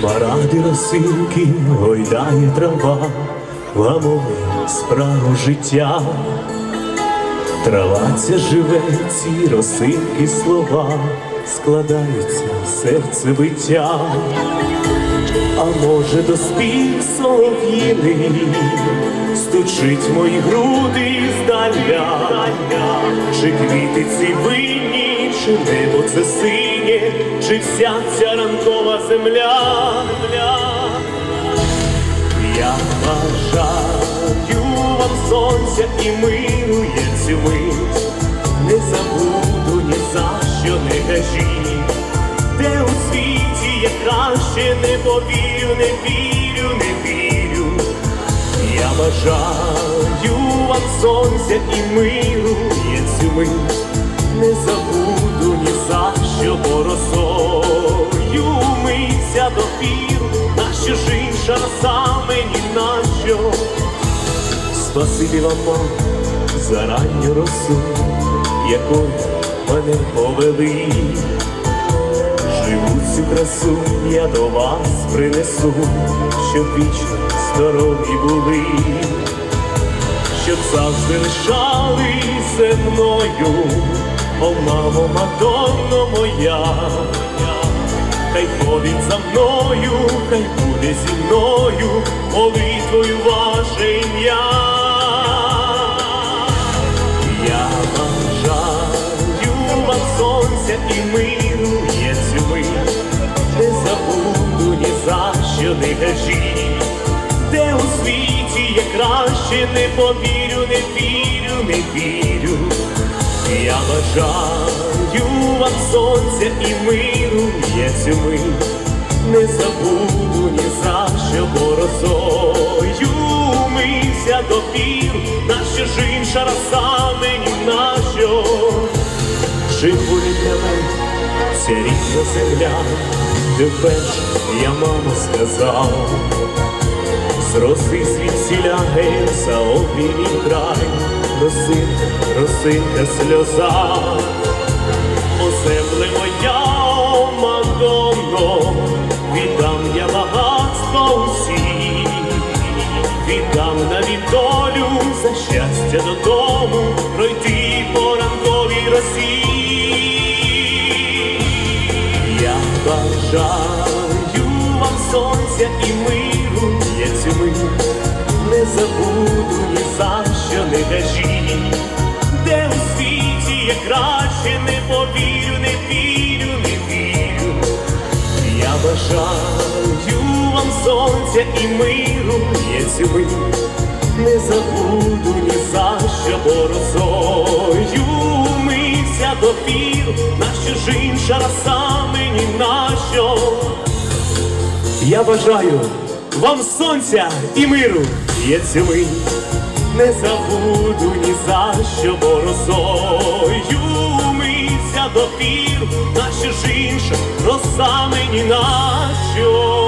Смаради росинки гойдає трава, ламове справу життя. Трава ця живе, ці росинки слова, складаються в серце биття. А може доспіх солов'їний, стучить мої груди здаля, чи квіти ці винні, чи небо це синє, чи вся ця ранкова земля. Я бажаю вам сонця і миру є цю мить, не забуду ні за що не кажіть, де у світі я краще не повірю, не вірю, не вірю. Я бажаю вам сонця і миру є цю мить, піру, нащо ж інша роса мені нащо? Спасибі вам, мам, за ранню росу, якою мене повели. Живу цю красу я до вас принесу, щоб вічно здорові були, щоб завжди лишались зі мною, о мамо, мадонно моя, хай ходить за мною, хай буде зі мною молитвою ваше ім'я. Я бажаю вам сонця і миру є цю мить, не забуду ні за що не кажіть, де у світі я краще не повірю, не вірю, не вірю. Я бажаю вам сонця і миру є мить, не забуду ні за що борозою мився до піру, нащо ж інша роса мені нащо? Живу для мене ця рідна земля, де вперше я мама сказав, з роси звідсіля гей за обіймій край, росинка, росинка сльоза, ранковій. Я бажаю вам сонця і миру, є цю не забуду ні за що не кажіть, де у світі я краще не повірю, не вірю, не вірю. Я бажаю вам сонця і миру, є цю мить, не забуду ні за що борозою мився до піру, нащо ж інша роса мені нащо? Я бажаю вам сонця і миру, є цю не забуду ні за що борозою мився до нащо ж інша роса мені нащо?